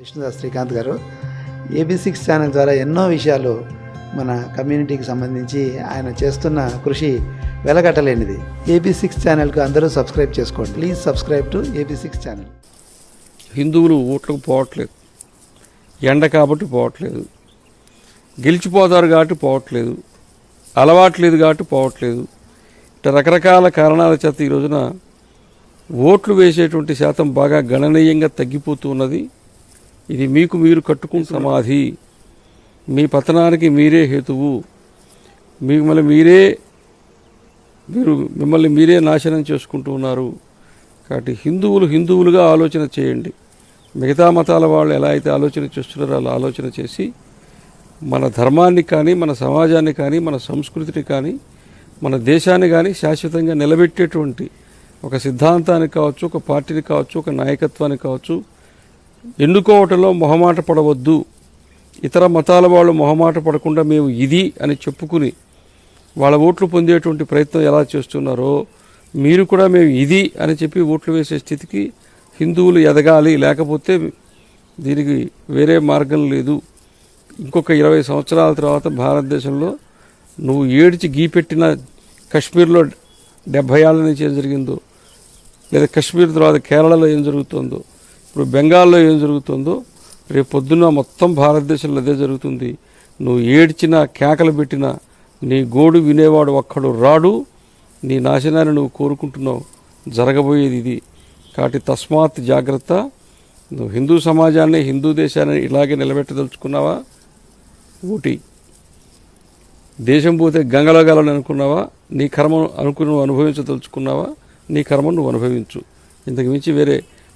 విష్ణుదాస్ శ్రీకాంత్ గారు AB six channel ద్వారా ఎన్నో విషయాలు మన కమ్యూనిటీకి సంబంధించి ఆయన చేస్తున్న కృషి వెలగట్టలేనిది. ఏబీ సిక్స్ ఛానల్కు అందరూ సబ్స్క్రైబ్ చేసుకోండి. Please subscribe to AB six channel. హిందువులు ఓట్లకు పోవట్లేదు. ఎండ కాబట్టి పోవట్లేదు. గెలిచిపోతారు కాబట్టి పోవట్లేదు. అలవాట్లేదు కాబట్టి పోవట్లేదు. ఇట్లా రకరకాల కారణాల చేత ఈ రోజున ఓట్లు వేసేటువంటి శాతం బాగా గణనీయంగా తగ్గిపోతూ ఉన్నది. ఇది మీకు మీరు కట్టుకున్న సమాధి. మీ పతనానికి మీరే హేతువు. మిమ్మల్ని మీరే మీరు మిమ్మల్ని మీరే నాశనం చేసుకుంటూ ఉన్నారు. కాబట్టి హిందువులు హిందువులుగా ఆలోచన చేయండి. మిగతా మతాల వాళ్ళు ఎలా అయితే ఆలోచన చేస్తున్నారో అలా ఆలోచన చేసి మన ధర్మాన్ని కానీ మన సమాజాన్ని కానీ మన సంస్కృతిని కానీ మన దేశాన్ని కానీ శాశ్వతంగా నిలబెట్టేటువంటి ఒక సిద్ధాంతానికి కావచ్చు ఒక పార్టీని కావచ్చు ఒక నాయకత్వానికి కావచ్చు ఎన్నుకోవటంలో మొహమాట పడవద్దు? ఇతర మతాల వాళ్ళు మొహమాట పడకుండా మేము ఇది అని చెప్పుకుని వాళ్ళ ఓట్లు పొందేటువంటి ప్రయత్నం ఎలా చేస్తున్నారో మీరు కూడా మేము ఇది అని చెప్పి ఓట్లు వేసే స్థితికి హిందువులు ఎదగాలి. లేకపోతే దీనికి వేరే మార్గం లేదు. ఇంకొక ఇరవై సంవత్సరాల తర్వాత భారతదేశంలో నువ్వు ఏడిచి గీపెట్టిన కశ్మీర్లో డెబ్భై ఏళ్ళ నుంచి ఏం జరిగిందో? లేదా కశ్మీర్ తర్వాత కేరళలో ఏం జరుగుతుందో? ఇప్పుడు బెంగాల్లో ఏం జరుగుతుందో రేపు పొద్దున్న మొత్తం భారతదేశంలో అదే జరుగుతుంది. నువ్వు ఏడ్చినా కేకలు పెట్టినా నీ గోడు వినేవాడు ఒక్కడు రాడు నీ నాశనాన్ని నువ్వు కోరుకుంటున్నావు. జరగబోయేది ఇది. కాబట్టి తస్మాత్ జాగ్రత్త. నువ్వు హిందూ సమాజాన్ని హిందూ దేశాన్ని ఇలాగే నిలబెట్టదలుచుకున్నావా? ఊటి. దేశం పోతే గంగలో గలని అనుకున్నావా? నీ కర్మ అనుకుని నువ్వు అనుభవించదలుచుకున్నావా? నీ కర్మ నువ్వు అనుభవించు. ఇంతకు మించి వేరే